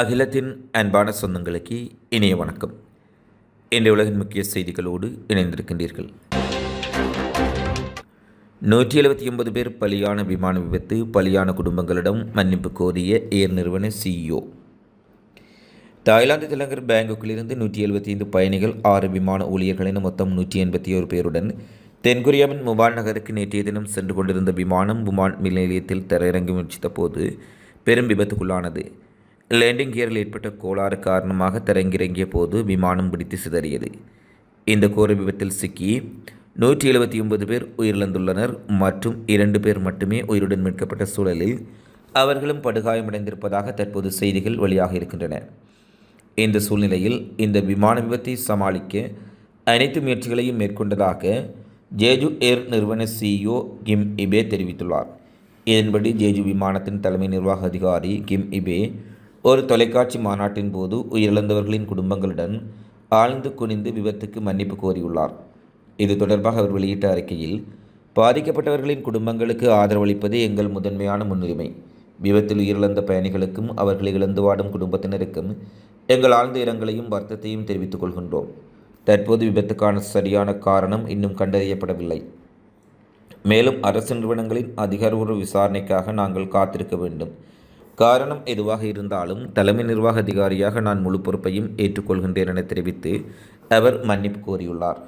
அகிலத்தின் அன்பான சொந்தங்களுக்கு இனிய வணக்கம். இன்றைய உலகின் முக்கிய செய்திகளோடு இணைந்திருக்கின்றீர்கள். நூற்றி எழுபத்தி ஒன்பது பேர் பலியான விமான விபத்து பலியான குடும்பங்களிடம் மன்னிப்பு கோரிய ஏர் நிறுவன சிஇஓ தாய்லாந்து தலைநகர் பேங்காக்கிலிருந்து நூற்றி எழுபத்தி ஐந்து பயணிகள் ஆறு விமான ஊழியர்களின் மொத்தம் நூற்றி எண்பத்தி ஒரு பேருடன் தென்கொரியாவின் முபான் நகருக்கு நேற்றைய தினம் சென்று கொண்டிருந்த விமானம் முபான் நிலையத்தில் தரையிறங்கி முயற்சித்த போது பெரும் விபத்துக்குள்ளானது. லேண்டிங் கியரில் ஏற்பட்ட கோளாறு காரணமாக தரங்கிறங்கிய போது விமானம் பிடித்து சிதறியது. இந்த கோர விபத்தில் சிக்கி நூற்றி எழுபத்தி ஒன்பது பேர் உயிரிழந்துள்ளனர். மற்றும் இரண்டு பேர் மட்டுமே உயிருடன் மீட்கப்பட்ட சூழலில் அவர்களும் படுகாயமடைந்திருப்பதாக தற்போது செய்திகள் வெளியாக இருக்கின்றன. இந்த சூழ்நிலையில் இந்த விமான விபத்தை சமாளிக்க அனைத்து முயற்சிகளையும் மேற்கொண்டதாக ஜேஜு ஏர் நிறுவன சிஇஓ கிம் இபே தெரிவித்துள்ளார். இதன்படி ஜேஜு விமானத்தின் தலைமை நிர்வாக அதிகாரி கிம் இபே ஒரு தொலைக்காட்சி மாநாட்டின் போது உயிரிழந்தவர்களின் குடும்பங்களுடன் ஆழ்ந்து குனிந்து விபத்துக்கு மன்னிப்பு கோரியுள்ளார். இது தொடர்பாக அவர் வெளியிட்ட அறிக்கையில் பாதிக்கப்பட்டவர்களின் குடும்பங்களுக்கு ஆதரவளிப்பதே எங்கள் முதன்மையான முன்னுரிமை. விபத்தில் உயிரிழந்த பயணிகளுக்கும் அவர்களை இழந்து வாடும் குடும்பத்தினருக்கும் எங்கள் ஆழ்ந்த இரங்கலையும் வருத்தத்தையும் தெரிவித்துக் கொள்கின்றோம். தற்போது விபத்துக்கான சரியான காரணம் இன்னும் கண்டறியப்படவில்லை. மேலும் அரசு நிறுவனங்களின் அதிகாரபூர்வ விசாரணைக்காக நாங்கள் காத்திருக்க வேண்டும். காரணம் எதுவாக இருந்தாலும் தலைமை நிர்வாக அதிகாரியாக நான் முழு பொறுப்பையும் ஏற்றுக்கொள்கின்றேன் என தெரிவித்து அவர் மன்னிப்பு கோரியுள்ளார்.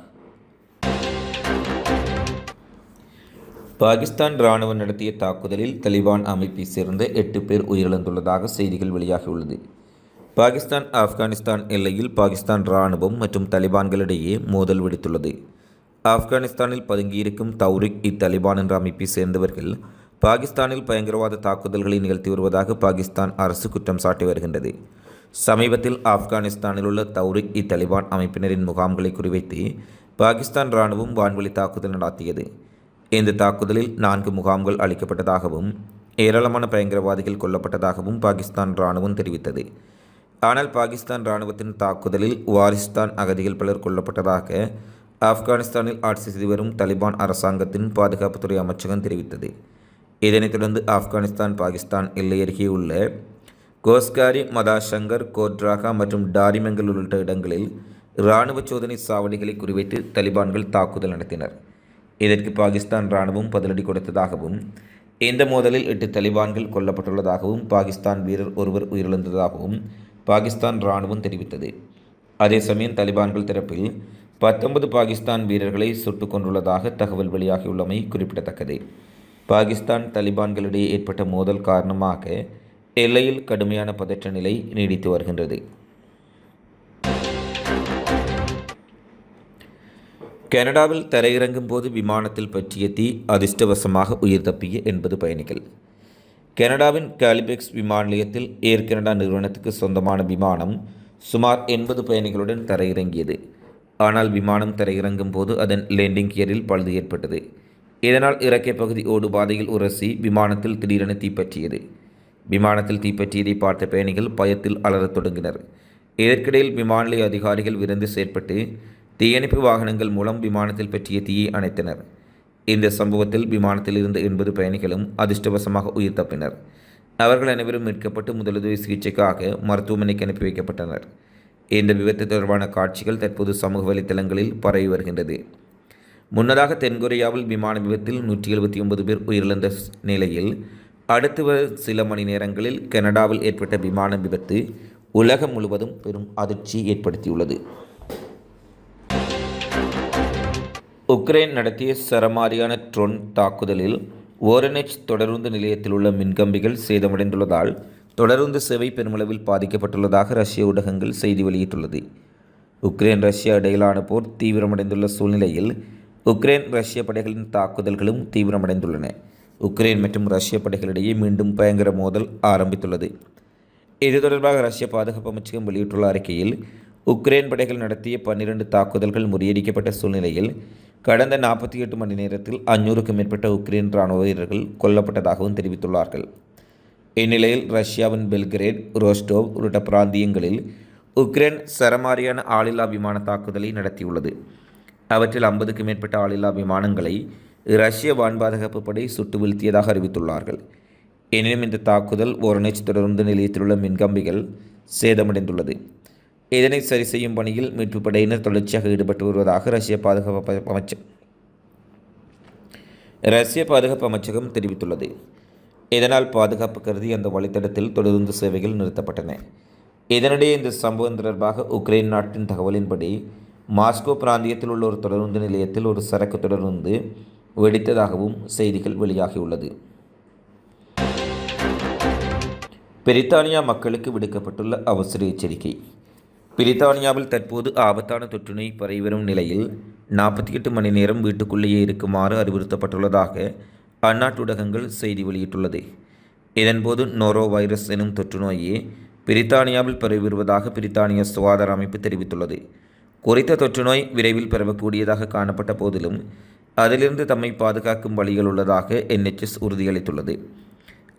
பாகிஸ்தான் இராணுவம் நடத்திய தாக்குதலில் தலிபான் அமைப்பை சேர்ந்த எட்டு பேர் உயிரிழந்துள்ளதாக செய்திகள் வெளியாகியுள்ளது. பாகிஸ்தான் ஆப்கானிஸ்தான் எல்லையில் பாகிஸ்தான் இராணுவம் மற்றும் தலிபான்களிடையே மோதல் வெடித்துள்ளது. ஆப்கானிஸ்தானில் பதுங்கியிருக்கும் தௌரிக் இத்தலிபான் என்ற அமைப்பை சேர்ந்தவர்கள் பாகிஸ்தானில் பயங்கரவாத தாக்குதல்களை நிகழ்த்தி வருவதாக பாகிஸ்தான் அரசு குற்றம் சாட்டி வருகின்றது. சமீபத்தில் ஆப்கானிஸ்தானில் உள்ள தௌரிக் இ தலிபான் அமைப்பினரின் முகாம்களை குறிவைத்து பாகிஸ்தான் இராணுவம் வான்வழி தாக்குதல் நடாத்தியது. இந்த தாக்குதலில் நான்கு முகாம்கள் அளிக்கப்பட்டதாகவும் ஏராளமான பயங்கரவாதிகள் கொல்லப்பட்டதாகவும் பாகிஸ்தான் இராணுவம் தெரிவித்தது. ஆனால் பாகிஸ்தான் இராணுவத்தின் தாக்குதலில் வாரிஸ்தான் அகதிகள் பலர் கொல்லப்பட்டதாக ஆப்கானிஸ்தானில் ஆட்சி செய்து வரும் தலிபான் அரசாங்கத்தின் பாதுகாப்புத்துறை அமைச்சகம் தெரிவித்தது. இதனைத் தொடர்ந்து ஆப்கானிஸ்தான் பாகிஸ்தான் எல்லையருகே உள்ள கோஸ்காரி மதாசங்கர் கோட்ராகா மற்றும் டாரிமெங்கல் உள்ளிட்ட இடங்களில் இராணுவ சோதனை சாவடிகளை குறிவைத்து தலிபான்கள் தாக்குதல் நடத்தினர். இதற்கு பாகிஸ்தான் இராணுவம் பதிலடி கொடுத்ததாகவும் இந்த மோதலில் எட்டு தலிபான்கள் கொல்லப்பட்டுள்ளதாகவும் பாகிஸ்தான் வீரர் ஒருவர் உயிரிழந்ததாகவும் பாகிஸ்தான் இராணுவம் தெரிவித்தது. அதே சமயம் தலிபான்கள் தரப்பில் பத்தொன்பது பாகிஸ்தான் வீரர்களை சுட்டுக் கொண்டுள்ளதாக தகவல் வெளியாகியுள்ளமை குறிப்பிடத்தக்கது. பாகிஸ்தான் தலிபான்களிடையே ஏற்பட்ட மோதல் காரணமாக எல்லையில் கடுமையான பதற்ற நிலை நீடித்து வருகின்றது. கனடாவில் தரையிறங்கும் போது விமானத்தில் பற்றிய தீ அதிர்ஷ்டவசமாக உயிர் தப்பிய எண்பது பயணிகள். கனடாவின் காலிபெக்ஸ் விமான நிலையத்தில் ஏர் கனடா நிறுவனத்துக்கு சொந்தமான விமானம் சுமார் எண்பது பயணிகளுடன் தரையிறங்கியது. ஆனால் விமானம் தரையிறங்கும் போது அதன் லேண்டிங் கியரில் பழுது ஏற்பட்டது. இதனால் இறக்கை பகுதி ஓடு பாதையில் உரசி விமானத்தில் திடீரென தீப்பற்றியது. விமானத்தில் தீப்பற்றியதை பார்த்த பயணிகள் பயத்தில் அலறத் தொடங்கினர். இதற்கிடையில் விமான நிலைய அதிகாரிகள் விரைந்து செயற்பட்டு தீயணைப்பு வாகனங்கள் மூலம் விமானத்தில் பற்றிய தீயை அணைத்தனர். இந்த சம்பவத்தில் விமானத்தில் இருந்த எண்பது பயணிகளும் அதிர்ஷ்டவசமாக உயிர் தப்பினர். அவர்கள் அனைவரும் மீட்கப்பட்டு முதலுதவி சிகிச்சைக்காக மருத்துவமனைக்கு அனுப்பி வைக்கப்பட்டனர். இந்த விபத்து தொடர்பான காட்சிகள் தற்போது சமூக வலைத்தளங்களில் பரவி வருகின்றது. முன்னதாக தென்கொரியாவில் விமான விபத்தில் நூற்றி எழுபத்தி ஒன்பது பேர் உயிரிழந்த நிலையில் அடுத்து சில மணி நேரங்களில் கனடாவில் ஏற்பட்ட விமான விபத்து உலகம் முழுவதும் பெரும் அதிர்ச்சி ஏற்படுத்தியுள்ளது. உக்ரைன் நடத்திய சரமாரியான ட்ரோன் தாக்குதலில் ஓரனெச் தொடருந்து நிலையத்தில் உள்ள மின்கம்பிகள் சேதமடைந்துள்ளதால் தொடருந்து சேவை பெருமளவில் பாதிக்கப்பட்டுள்ளதாக ரஷ்ய ஊடகங்கள் செய்தி வெளியிட்டுள்ளது. உக்ரைன் ரஷ்யா இடையிலான போர் தீவிரமடைந்துள்ள சூழ்நிலையில் உக்ரைன் ரஷ்ய படைகளின் தாக்குதல்களும் தீவிரமடைந்துள்ளன. உக்ரைன் மற்றும் ரஷ்ய படைகளிடையே மீண்டும் பயங்கர மோதல் ஆரம்பித்துள்ளது. இது தொடர்பாக ரஷ்ய பாதுகாப்பு அமைச்சகம் வெளியிட்டுள்ள அறிக்கையில் உக்ரைன் படைகள் நடத்திய பன்னிரண்டு தாக்குதல்கள் முறியடிக்கப்பட்ட சூழ்நிலையில் கடந்த நாற்பத்தி எட்டு மணி நேரத்தில் அஞ்சூறுக்கும் மேற்பட்ட உக்ரைன் இராணுவ வீரர்கள் கொல்லப்பட்டதாகவும் தெரிவித்துள்ளார்கள். இந்நிலையில் ரஷ்யாவின் பெல்கிரேட் ரோஸ்டோவ் உள்ளிட்ட பிராந்தியங்களில் உக்ரைன் சரமாரியான ஆளில்லா விமான தாக்குதலை நடத்தியுள்ளது. அவற்றில் ஐம்பதுக்கும் மேற்பட்ட ஆளில்லா விமானங்களை ரஷ்ய வான் பாதுகாப்பு படை சுட்டு வீழ்த்தியதாக அறிவித்துள்ளார்கள். எனினும் இந்த தாக்குதல் ஓரணைச்சு தொடர்ந்து நிலையத்தில் உள்ள மின்கம்பிகள் சேதமடைந்துள்ளது. இதனை சரி செய்யும் பணியில் மீட்புப் படையினர் தொடர்ச்சியாக ஈடுபட்டு வருவதாக ரஷ்ய பாதுகாப்பு அமைச்சர் ரஷ்ய பாதுகாப்பு அமைச்சகம் தெரிவித்துள்ளது. இதனால் பாதுகாப்பு கருதி அந்த வழித்தடத்தில் தொடருந்து சேவைகள் நிறுத்தப்பட்டன. இதனிடையே இந்த சம்பவம் தொடர்பாக உக்ரைன் நாட்டின் தகவலின்படி மாஸ்கோ பிராந்தியத்தில் உள்ள ஒரு தொடருந்து நிலையத்தில் ஒரு சரக்கு தொடருந்து வெடித்ததாகவும் செய்திகள் வெளியாகியுள்ளது. பிரித்தானியா மக்களுக்கு விடுக்கப்பட்டுள்ள அவசர எச்சரிக்கை. பிரித்தானியாவில் தற்போது ஆபத்தான தொற்றுநோய் பரவி வரும் நிலையில் நாற்பத்தி எட்டு மணி நேரம் வீட்டுக்குள்ளேயே இருக்குமாறு அறிவுறுத்தப்பட்டுள்ளதாக அந்நாட்டு ஊடகங்கள் செய்தி வெளியிட்டுள்ளது. இதன்போது நோரோ வைரஸ் எனும் தொற்றுநோயே பிரித்தானியாவில் பரவி வருவதாக பிரித்தானிய சுகாதார அமைப்பு தெரிவித்துள்ளது. குறித்த தொற்றுநோய் விரைவில் பரவக்கூடியதாக காணப்பட்ட போதிலும் அதிலிருந்து தம்மை பாதுகாக்கும் வழிகள் உள்ளதாக என்ஹெச்எஸ் உறுதியளித்துள்ளது.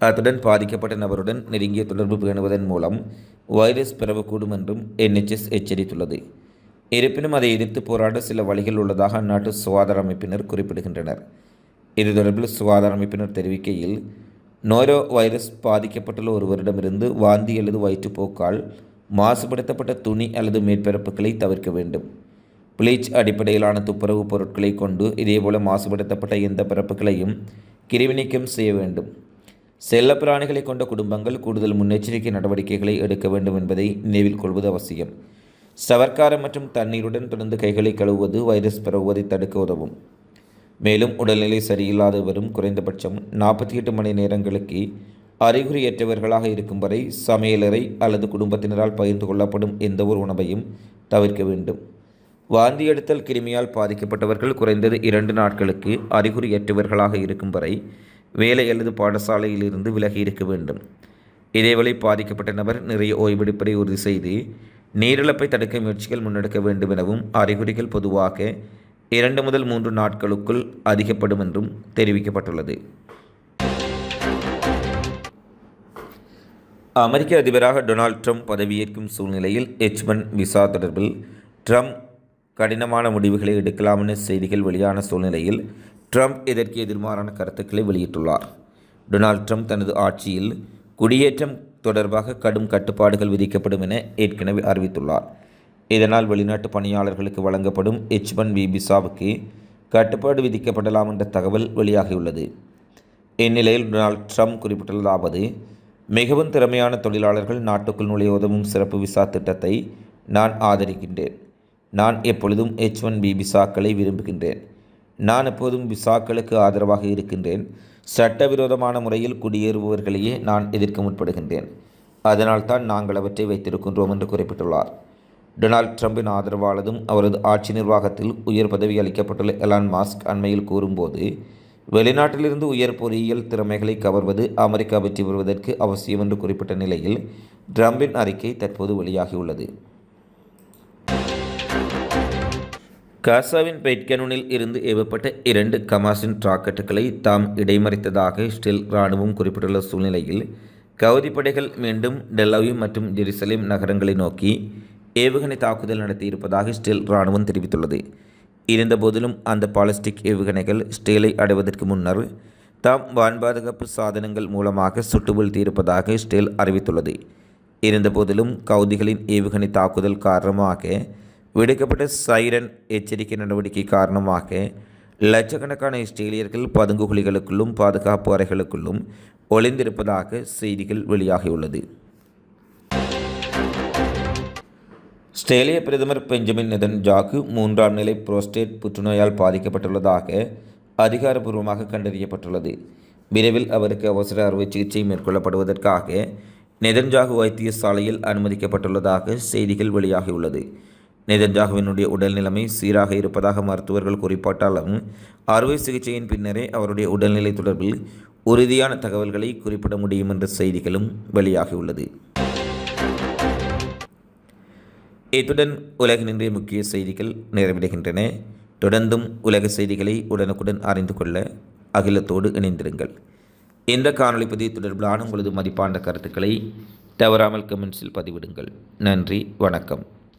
அத்துடன் பாதிக்கப்பட்ட நபருடன் நெருங்கிய தொடர்பு பேணுவதன் மூலம் வைரஸ் பரவக்கூடும் என்றும் என்ஹெச்எஸ் எச்சரித்துள்ளது. இருப்பினும் அதை எதிர்த்து போராட சில வழிகள் உள்ளதாக அந்நாட்டு சுகாதார அமைப்பினர் குறிப்பிடுகின்றனர். இது தொடர்பில் சுகாதார அமைப்பினர் தெரிவிக்கையில் நோரோ வைரஸ் பாதிக்கப்பட்டுள்ள ஒருவரிடமிருந்து வாந்தி அல்லது வயிற்றுப்போக்கால் மாசுபடுத்தப்பட்ட துணி அல்லது மேற்பரப்புகளை தவிர்க்க வேண்டும். பிளீச் அடிப்படையிலான துப்புரவு பொருட்களை கொண்டு இதேபோல மாசுபடுத்தப்பட்ட எந்த பரப்புகளையும் கிருமிநீக்கம் செய்ய வேண்டும். செல்ல பிராணிகளை கொண்ட குடும்பங்கள் கூடுதல் முன்னெச்சரிக்கை நடவடிக்கைகளை எடுக்க வேண்டும் என்பதை நினைவில் கொள்வது அவசியம். சவர்க்காரம் மற்றும் தண்ணீருடன் தொடர்ந்து கைகளை கழுவுவது வைரஸ் பரவுவதை தடுக்க உதவும். மேலும் உடல்நிலை சரியில்லாதவரும் குறைந்தபட்சம் நாற்பத்தி எட்டு மணி நேரங்களுக்கு அறிகுறியற்றவர்களாக இருக்கும் வரை சமையலறை அல்லது குடும்பத்தினரால் பகிர்ந்து கொள்ளப்படும் எந்த ஒரு உணவையும் தவிர்க்க வேண்டும். வாந்தி எடுத்தல் கிருமியால் பாதிக்கப்பட்டவர்கள் குறைந்தது இரண்டு நாட்களுக்கு அறிகுறியற்றவர்களாக இருக்கும் வரை வேலை அல்லது பாடசாலையிலிருந்து விலகி இருக்க வேண்டும். இதேவேளை பாதிக்கப்பட்ட நபர் நிறைய ஓய்வெடுப்பதை உறுதி செய்து நீரிழப்பை தடுக்க முயற்சிகள் முன்னெடுக்க வேண்டும் எனவும் அறிகுறிகள் பொதுவாக இரண்டு முதல் மூன்று நாட்களுக்குள் அதிகப்படும் என்றும் தெரிவிக்கப்பட்டுள்ளது. அமெரிக்க அதிபராக டொனால்ட் ட்ரம்ப் பதவியேற்கும் சூழ்நிலையில் எச் ஒன் விசா தொடர்பில் ட்ரம்ப் கடினமான முடிவுகளை எடுக்கலாம் என செய்திகள் வெளியான சூழ்நிலையில் ட்ரம்ப் இதற்கு எதிர்மாறான கருத்துக்களை வெளியிட்டுள்ளார். டொனால்ட் ட்ரம்ப் தனது ஆட்சியில் குடியேற்றம் தொடர்பாக கடும் கட்டுப்பாடுகள் விதிக்கப்படும் என ஏற்கனவே அறிவித்துள்ளார். இதனால் வெளிநாட்டு பணியாளர்களுக்கு வழங்கப்படும் எச் ஒன் வி விசாவுக்கு கட்டுப்பாடு விதிக்கப்படலாம் என்ற தகவல் வெளியாகியுள்ளது. இந்நிலையில் டொனால்ட் ட்ரம்ப் குறிப்பிட்டுள்ளதாவது மிகவும் திறமையான தொழிலாளர்கள் நாட்டுக்குள் நுழைய உதவும் சிறப்பு விசா திட்டத்தை நான் ஆதரிக்கின்றேன். நான் எப்பொழுதும் எச் ஒன் பி விசாக்களை விரும்புகின்றேன். நான் எப்போதும் விசாக்களுக்கு ஆதரவாக இருக்கின்றேன். சட்டவிரோதமான முறையில் குடியேறுபவர்களையே நான் எதிர்க்க முற்படுகின்றேன். அதனால்தான் நாங்கள் அவற்றை வைத்திருக்கின்றோம் என்று குறிப்பிட்டுள்ளார். டொனால்ட் ட்ரம்பின் ஆதரவாளதும் அவரது ஆட்சி நிர்வாகத்தில் உயர் பதவி அளிக்கப்பட்டுள்ள எலான் மாஸ்க் அண்மையில் கூறும்போது வெளிநாட்டிலிருந்து உயர் பொறியியல் திறமைகளை கவர்வது அமெரிக்கா வெற்றி பெறுவதற்கு அவசியம் என்று குறிப்பிட்ட நிலையில் ட்ரம்பின் அறிக்கை தற்போது வெளியாகியுள்ளது. காசாவின் பெட்கனூனில் இருந்து ஏவப்பட்ட இரண்டு கமாசின் ராக்கெட்டுகளை தாம் இடைமறித்ததாக இஸ்ரேல் இராணுவம் குறிப்பிட்டுள்ள சூழ்நிலையில் கவுதி படைகள் மீண்டும் டெல்லவி மற்றும் ஜெருசலேம் நகரங்களை நோக்கி ஏவுகணை தாக்குதல் நடத்தியிருப்பதாக இஸ்ரேல் இராணுவம் தெரிவித்துள்ளது. இருந்தபோதிலும் அந்த பாலிஸ்டிக் ஏவுகணைகள் இஸ்ரேலை அடைவதற்கு முன்னர் தாம் வான் பாதுகாப்பு சாதனங்கள் மூலமாக சுட்டு வீழ்த்தியிருப்பதாக இஸ்ரேல் அறிவித்துள்ளது. இருந்தபோதிலும் கவுதிகளின் ஏவுகணை தாக்குதல் காரணமாக விடுக்கப்பட்ட சைரன் எச்சரிக்கை நடவடிக்கை காரணமாக லட்சக்கணக்கான இஸ்ரேலியர்கள் பதுங்குகுழிகளுக்குள்ளும் பாதுகாப்பு அறைகளுக்குள்ளும் ஒளிந்திருப்பதாக செய்திகள் வெளியாகியுள்ளது. ஆஸ்திரேலிய பிரதமர் பெஞ்சமின் நிதன் ஜாக்கு மூன்றாம் நிலை புரோஸ்டேட் புற்றுநோயால் பாதிக்கப்பட்டுள்ளதாக அதிகாரபூர்வமாக கண்டறியப்பட்டுள்ளது. விரைவில் அவருக்கு அவசர அறுவை சிகிச்சை மேற்கொள்ளப்படுவதற்காக நெதன்ஜாகு வைத்தியசாலையில் அனுமதிக்கப்பட்டுள்ளதாக செய்திகள் வெளியாகியுள்ளது. நெதன்ஜாகுவினுடைய உடல் நிலைமை சீராக இருப்பதாக மருத்துவர்கள் குறிப்பிட்டாலும் அறுவை சிகிச்சையின் பின்னரே அவருடைய உடல்நிலை தொடர்பில் உறுதியான தகவல்களை குறிப்பிட முடியும் என்ற செய்திகளும் வெளியாகியுள்ளது. இத்துடன் உலகின் இன்றைய முக்கிய செய்திகள் நிறைவடைகின்றன. தொடர்ந்தும் உலக செய்திகளை உடனுக்குடன் அறிந்து கொள்ள அகிலத்தோடு இணைந்திருங்கள். இந்த காணொலி பதிவு தொடர்பிலான உங்களது மதிப்பான கருத்துக்களை தவறாமல் கமெண்ட்ஸில் பதிவிடுங்கள். நன்றி வணக்கம்.